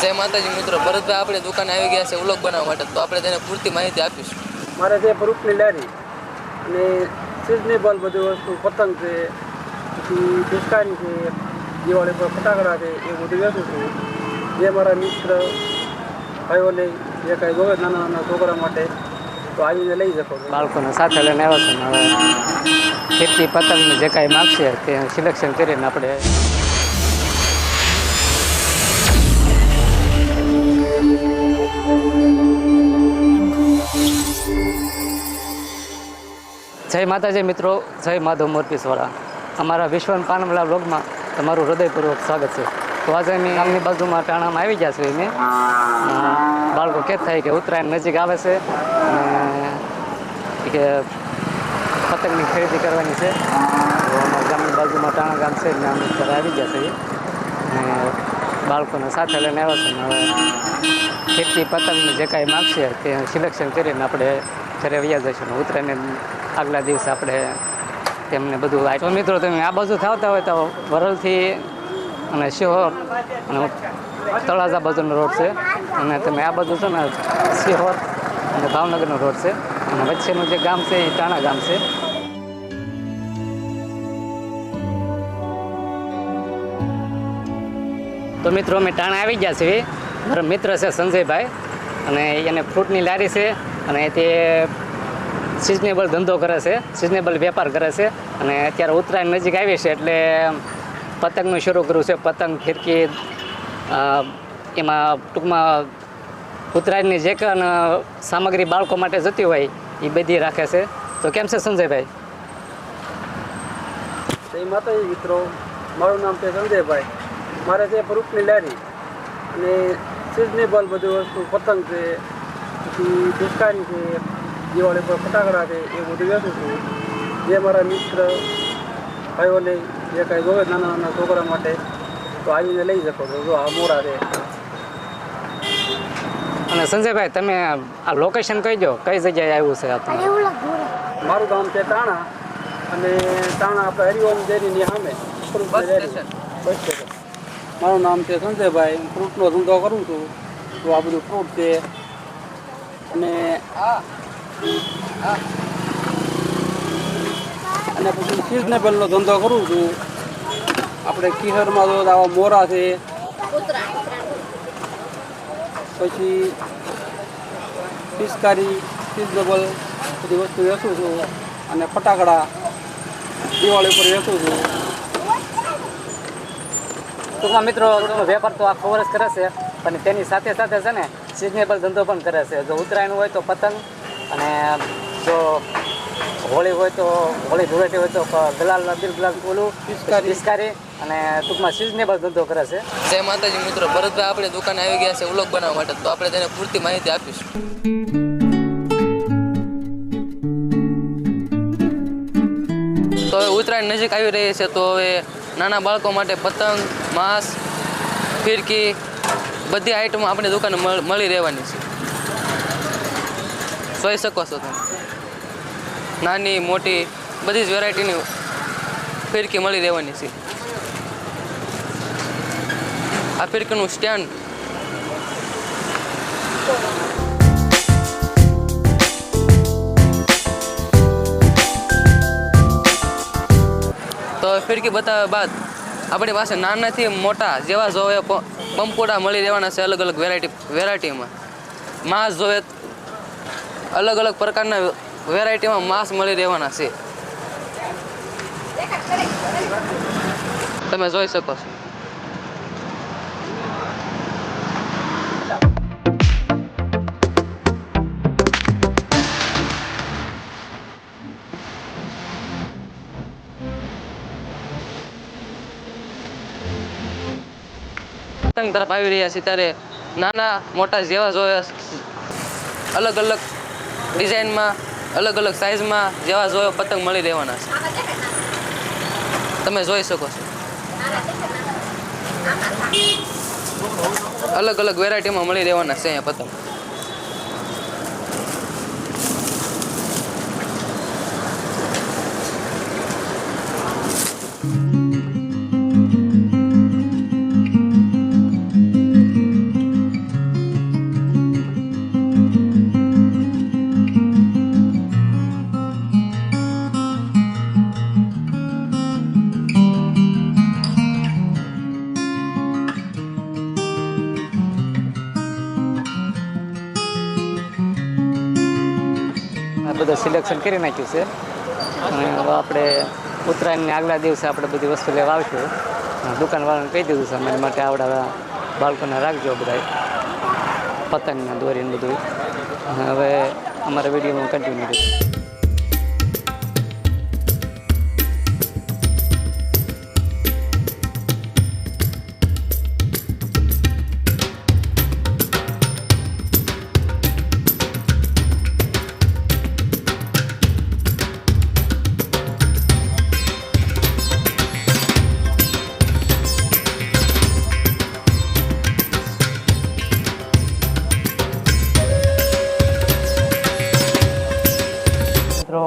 જય માતાજી મિત્રો ભરતભાઈ આપણે દુકાને આવી ગયા છે વ્લોગ બનાવવા માટે તો આપણે તેને પૂરતી માહિતી આપીશું. મારે છે ફ્રૂટની લારી અને સિઝનેબલ બધી વસ્તુ પતંગ છે પછી પિસ્કારી છે દિવાળી પર ફટાકડા છે એ બધું વેચું છું. જે મારા મિત્ર ભાઈઓને જે કાંઈ ગોવે નાના નાના છોકરા માટે તો આવીને લઈ શકો બાળકોને સાથે લઈને આવ્યો છે ખેતી પતંગનું જે કાંઈ માગશે તે સિલેક્શન કરીને આપણે જય માતાજી મિત્રો, જય માધવ મોરપીસવાળા અમારા વિશ્વન પાનમલા બ્લોગમાં તમારું હૃદયપૂર્વક સ્વાગત છે. તો આજે અમે ગામની બાજુમાં ટાણામાં આવી ગયા છીએ અમે. બાળકો કે થાય કે ઉત્તરાયણ નજીક આવે છે. અને કે પતંગની ખરીદી કરવાની છે. અમારા ગામની બાજુમાં ટાણા ગામ છે એટલે અમે અત્યારે આવી ગયા છીએ. અને બાળકોને સાથે લઈને આવ્યા છે હવે ખેતી પતંગની જે કાંઈ માગશે તે સિલેક્શન કરીને આપણે ઘરે વ્યા જઈશું. ઉત્તરાયણ આગલા દિવસે આપણે તેમને બધું તો મિત્રો, તમે આ બાજુ થતા હોય તો વરલથી અને શિહોર અને તળાજા બાજુનો રોડ છે. અને તમે આ બાજુ છો ને, શિહોર અને ભાવનગરનો રોડ છે. અને વચ્ચેનું જે ગામ છે, એ ટાણા ગામ છે. તો મિત્રો, અમે ટાણા આવી ગયા છીએ. મારો મિત્ર છે સંજયભાઈ. અને એને ફ્રૂટની લારી છે. અને તે સિઝનેબલ ધંધો કરે છે સિઝનેબલ વેપાર કરે છે અને અત્યારે ઉત્તરાયણ નજીક આવી છે એટલે પતંગનું શરૂ કર્યું છે, પતંગ ફિરકી એમાં ટૂંકમાં ઉત્તરાયણની જે પણ સામગ્રી બાળકો માટે જતી હોય એ બધી રાખે છે. તો કેમ છે સંજયભાઈ? જય માતાજી મિત્રો, મારું નામ છે સંજયભાઈ. મારે છે ફ્રૂટની લારી અને સિઝનેબલ બધું વસ્તુ, પતંગ છે, પછી દુકાન છે દિવાળી પર ફટાકડા છે એ બધું વેચું છું. જે મારા મિત્ર ભાઈઓને જે કાંઈ જોવે નાના નાના છોકરા માટે તો આવીને લઈ શકો છો. જો આ મોરા છે. અને સંજયભાઈ તમે આ લોકેશન કહી દો કઈ જગ્યાએ આવ્યું છે આ તમારું મારું ગામ છે તાણા અને તાણા આપણે હરિઓમ ડેરીની સામે. Bus station. મારું નામ છે સંજયભાઈ હું ફ્રૂટનો ધંધો કરું છું. તો આ બધું ફ્રૂટ છે. અને અને પછી સિઝનેબલનો ધંધો કરું છું. આપણે કિહરમાં તો આવા મોરા છે. પછી પિસ્કારી સિઝનેબલ બધી વસ્તુ વેચું છું. અને ફટાકડા દિવાળી ઉપર વેચું છું. ટૂંકમાં મિત્રો વેપાર તો આખો વર્ષ કરે છે. પણ તેની સાથે સાથે છે ને સિઝનેબલ ધંધો પણ કરે છે. જો ઉત્તરાયણ હોય તો પતંગ અને જો હોળી હોય તો હોળી ધૂળેટી હોય તો ગુલાલ અબીર બોલું ઓલું. પિચકારી. અને ટૂંકમાં સિઝનેબલ ધંધો કરે છે. જય માતાજી મિત્રો ભરતભાઈ આપણે દુકાને આવી ગયા છે વ્લોગ બનાવવા માટે તો આપણે તેને પૂરતી માહિતી આપીશું. તો હવે ઉત્તરાયણ નજીક આવી રહી છે તો હવે નાના બાળકો માટે પતંગ માંસ ફિરકી બધી આઈટમો આપણી દુકાને મળ- મળી રહેવાની છે. જોઈ શકો છો તમે. નાની, મોટી, બધી જ વેરાયટીની ફિરકી મળી રહેવાની છે. આ ફિરકીનું સ્ટેન્ડ તો ફિરકી બતાવ્યા બાદ આપણી પાસે નાનાથી મોટા જેવા જોવે પંપોડા મળી રહેવાના છે અલગ અલગ વેરાયટી વેરાયટીમાં માંસ જોવે અલગ અલગ પ્રકારના વેરાયટીમાં માંસ મળી રહેવાના છે. તમે જોઈ શકો છો. તરફ આવી રહ્યા છે ત્યારે નાના મોટા જેવા જોયા અલગ અલગ ડિઝાઇનમાં અલગ અલગ સાઇઝમાં જેવા જોયો પતંગ મળી રહેવાના છે. તમે જોઈ શકો છો. અલગ અલગ વેરાયટીમાં મળી રહેવાના છે અહીંયા પતંગ. બધું સિલેક્શન કરી નાખ્યું છે. અને હવે આપણે ઉત્તરાયણની આગલા દિવસે આપણે બધી વસ્તુ લેવા આવશું. દુકાનવાળાને કહી દીધું છે, અમારી માટે આવડા બાળકોને રાખજો બધા પતંગને દોરીને બધું હવે અમારા વિડીયોમાં કન્ટિન્યુ કરીશું મિત્રો,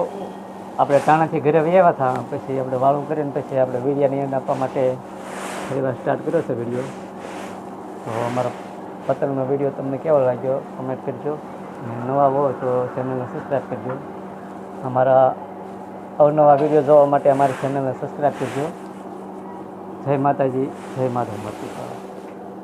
આપણે ટાણાથી ઘરે આવ્યા હતા, પછી આપણે વાળું કરીને પછી આપણે વીડિયાની અંદર આપવા માટે ફરી સ્ટાર્ટ કર્યો છે વીડિયો તો અમારા પતંગનો વીડિયો તમને કેવો લાગ્યો કમેન્ટ કરજો. નવા હો તો ચેનલને સબસ્ક્રાઈબ કરજો. અમારા અવનવા વીડિયો જોવા માટે અમારી ચેનલને સબસ્ક્રાઈબ કરજો. જય માતાજી, જય માધવ મૂર્તિ